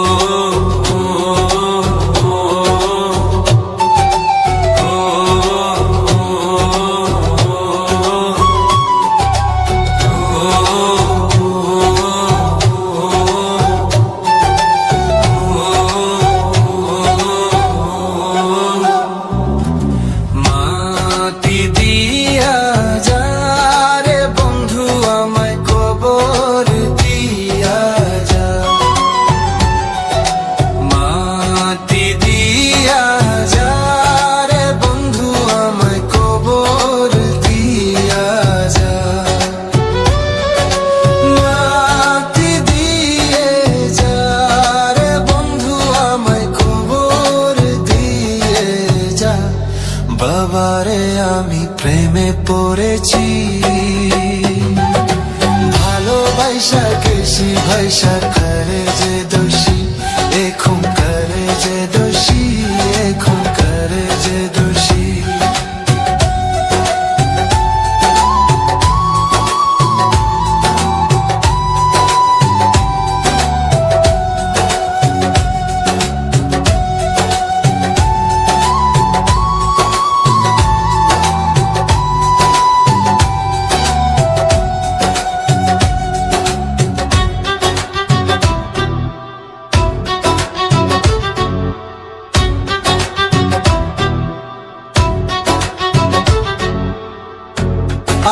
Oh. বাবারে আমি প্রেমে পড়েছি। ভালোবাসা কেসি ভাইসা করে যে দোষী এখন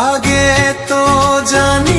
আগে তো জানি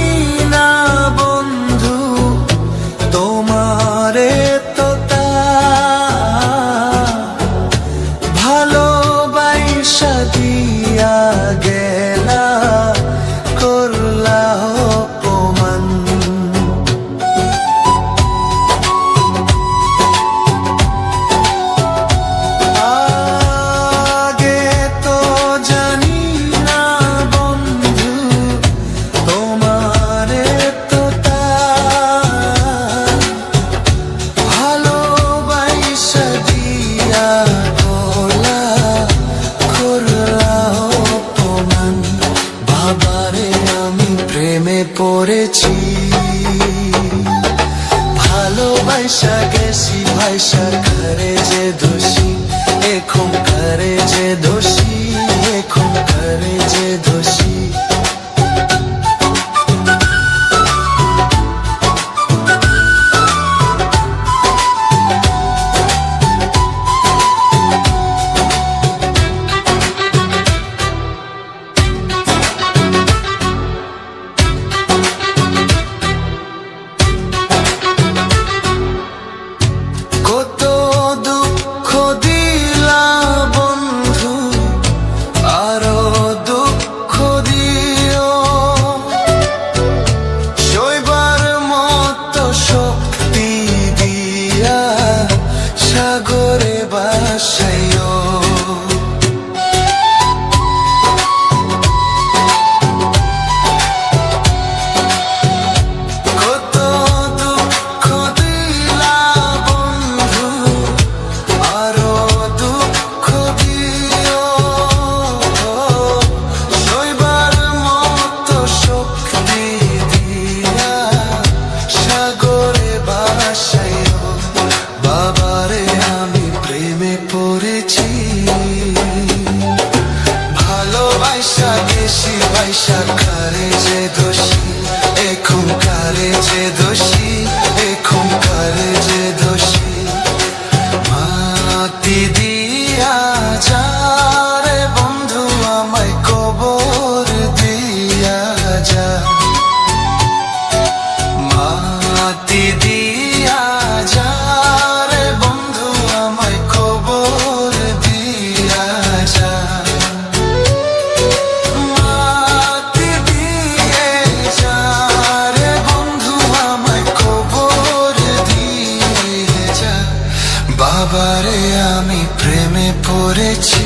ভালোবাসা গেছি ভাইসা ঘরে যে দোষী এখন ঘরে যে সাগরে বাসা। করেছি।